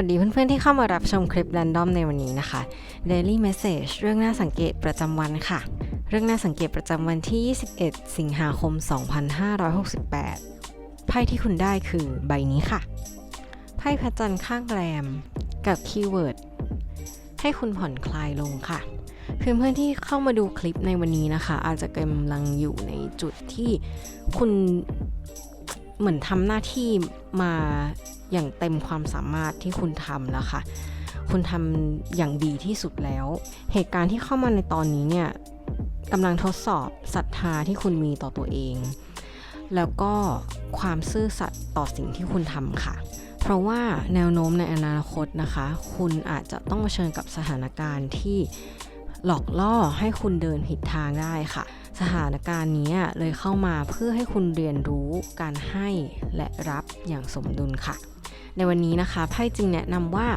วัสดีเพื่อนๆที่เข้ามารับชมคลิป Random ในวันนี้นะคะ Daily Message เรื่องน่าสังเกตประจำวันค่ะ เรื่องน่าสังเกตประจำวันที่ 21 สิงหาคม 2568 ไพ่ที่คุณได้คือใบนี้ค่ะ ไพ่พระจันทร์ข้างแรม กับคีย์เวิร์ดให้คุณผ่อนคลายลงค่ะเพื่อนๆที่เข้ามาดูคลิปในวันนี้นะคะ อาจจะกำลังอยู่ในจุดที่คุณเหมือนทำหน้าที่มา อย่างเต็มความสามารถที่คุณทำแล้วค่ะ คุณทำอย่างดีที่สุดแล้ว เหตุการณ์ที่เข้ามาในตอนนี้เนี่ยกำลังทดสอบศรัทธาที่คุณมีต่อตัวเอง แล้วก็ความซื่อสัตย์ต่อสิ่งที่คุณทำค่ะ เพราะว่าแนวโน้มในอนาคตนะคะ คุณอาจจะต้องเผชิญกับสถานการณ์ที่หลอกล่อให้คุณเดินผิดทางได้ค่ะ สถานการณ์นี้เลยเข้ามาเพื่อให้คุณเรียนรู้การให้และรับอย่างสมดุลค่ะ ในวันนี้นะคะไพ่จึงแนะนำว่า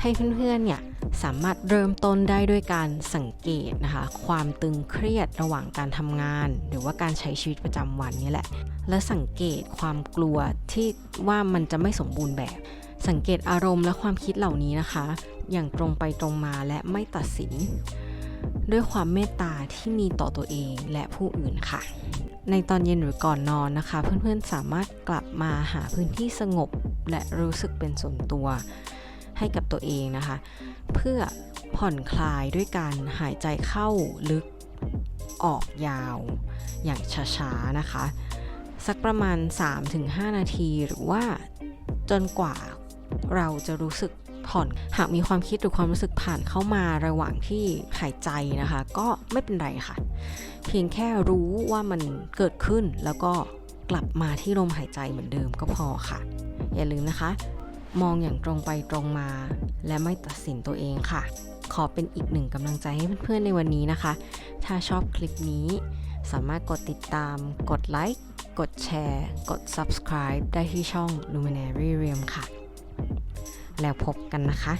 ให้เพื่อนๆเนี่ยสามารถเริ่มต้นได้ด้วยการสังเกตนะคะ ความตึงเครียดระหว่างการทำงาน หรือว่าการใช้ชีวิตประจำวันนี่แหละ และสังเกตความกลัวที่ว่ามันจะไม่สมบูรณ์แบบ สังเกตอารมณ์และความคิดเหล่านี้นะคะ อย่างตรงไปตรงมาและไม่ตัดสิน ด้วยความเมตตาที่มีต่อตัวเองและผู้อื่นค่ะ ในตอนเย็นหรือก่อนนอนนะคะ เพื่อนๆสามารถกลับมาหาพื้นที่สงบและรู้สึกเป็นส่วนตัวให้กับตัวเองนะคะ เพื่อผ่อนคลายด้วยการหายใจเข้าลึกออกยาว อย่างช้าๆนะคะ สักประมาณ 3-5 นาทีหรือว่าจนกว่า เราจะรู้สึกผ่อน หากมีความคิดหรือความรู้สึกผ่านเข้ามาระหว่างที่หายใจนะคะ ก็ไม่เป็นไรค่ะ เพียงแค่รู้ว่ามันเกิดขึ้นแล้วก็กลับมาที่ลมหายใจเหมือนเดิมก็พอค่ะ อย่าลืมนะคะ มองอย่างตรงไปตรงมา และไม่ตัดสินตัวเองค่ะ ขอเป็นอีกหนึ่งกำลังใจให้เพื่อนๆในวันนี้นะคะ ถ้าชอบคลิปนี้ สามารถกดติดตาม กดไลค์กดแชร์ กด subscribe ได้ที่ช่อง Luminary Realm ค่ะ แล้วพบกันนะคะ